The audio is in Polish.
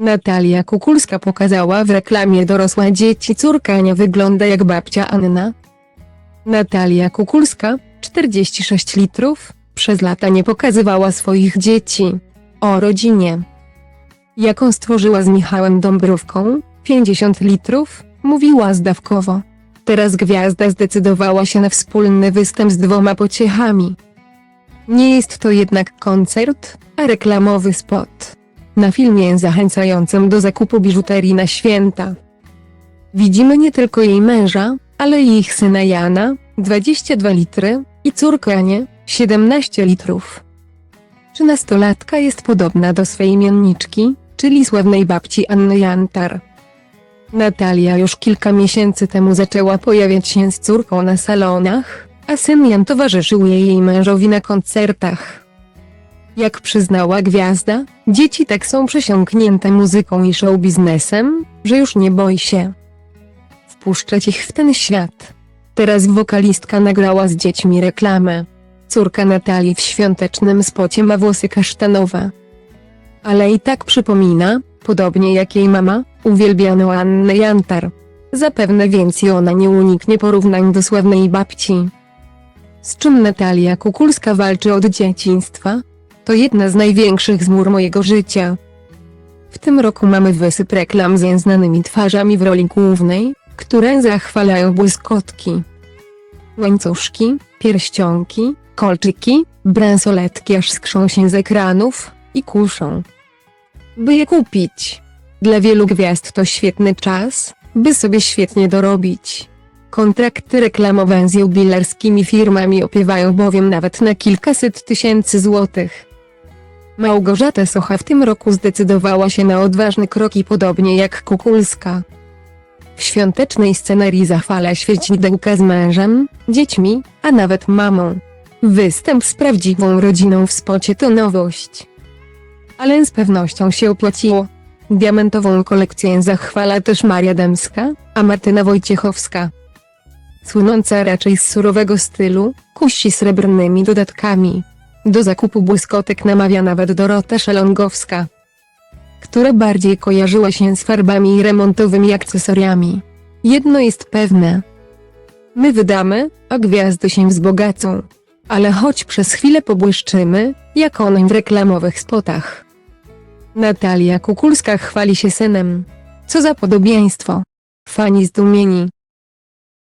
Natalia Kukulska pokazała w reklamie dorosłe dzieci córka nie wygląda jak babcia Anna. Natalia Kukulska, 46 litrów, przez lata nie pokazywała swoich dzieci. O rodzinie. Jaką stworzyła z Michałem Dąbrówką, 50 litrów, mówiła zdawkowo. Teraz gwiazda zdecydowała się na wspólny występ z dwoma pociechami. Nie jest to jednak koncert, a reklamowy spot. Na filmie zachęcającym do zakupu biżuterii na święta. Widzimy nie tylko jej męża, ale i ich syna Jana, 22 litry, i córkę Anię, 17 litrów. Trzynastolatka jest podobna do swej imienniczki, czyli sławnej babci Anny Jantar. Natalia już kilka miesięcy temu zaczęła pojawiać się z córką na salonach, a syn Jan towarzyszył jej mężowi na koncertach. Jak przyznała gwiazda, dzieci tak są przesiąknięte muzyką i show biznesem, że już nie boi się wpuszczać ich w ten świat. Teraz wokalistka nagrała z dziećmi reklamę. Córka Natalii w świątecznym spocie ma włosy kasztanowe. Ale i tak przypomina, podobnie jak jej mama, uwielbianą Annę Jantar. Zapewne więc i ona nie uniknie porównań do sławnej babci. Z czym Natalia Kukulska walczy od dzieciństwa? To jedna z największych zmur mojego życia. W tym roku mamy wysyp reklam z znanymi twarzami w roli głównej, które zachwalają błyskotki. Łańcuszki, pierścionki, kolczyki, bransoletki aż skrzą się z ekranów i kuszą. By je kupić. Dla wielu gwiazd to świetny czas, by sobie świetnie dorobić. Kontrakty reklamowe z jubilerskimi firmami opiewają bowiem nawet na kilkaset tysięcy złotych. Małgorzata Socha w tym roku zdecydowała się na odważny krok i podobnie jak Kukulska. W świątecznej scenerii zachwala świecidełka z mężem, dziećmi, a nawet mamą. Występ z prawdziwą rodziną w spocie to nowość. Ale z pewnością się opłaciło. Diamentową kolekcję zachwala też Maria Dębska, a Martyna Wojciechowska. Słynąca raczej z surowego stylu, kusi srebrnymi dodatkami. Do zakupu błyskotek namawia nawet Dorota Szelongowska, która bardziej kojarzyła się z farbami remontowymi i akcesoriami. Jedno jest pewne. My wydamy, a gwiazdy się wzbogacą. Ale choć przez chwilę pobłyszczymy, jak one w reklamowych spotach. Natalia Kukulska chwali się synem. Co za podobieństwo. Fani zdumieni.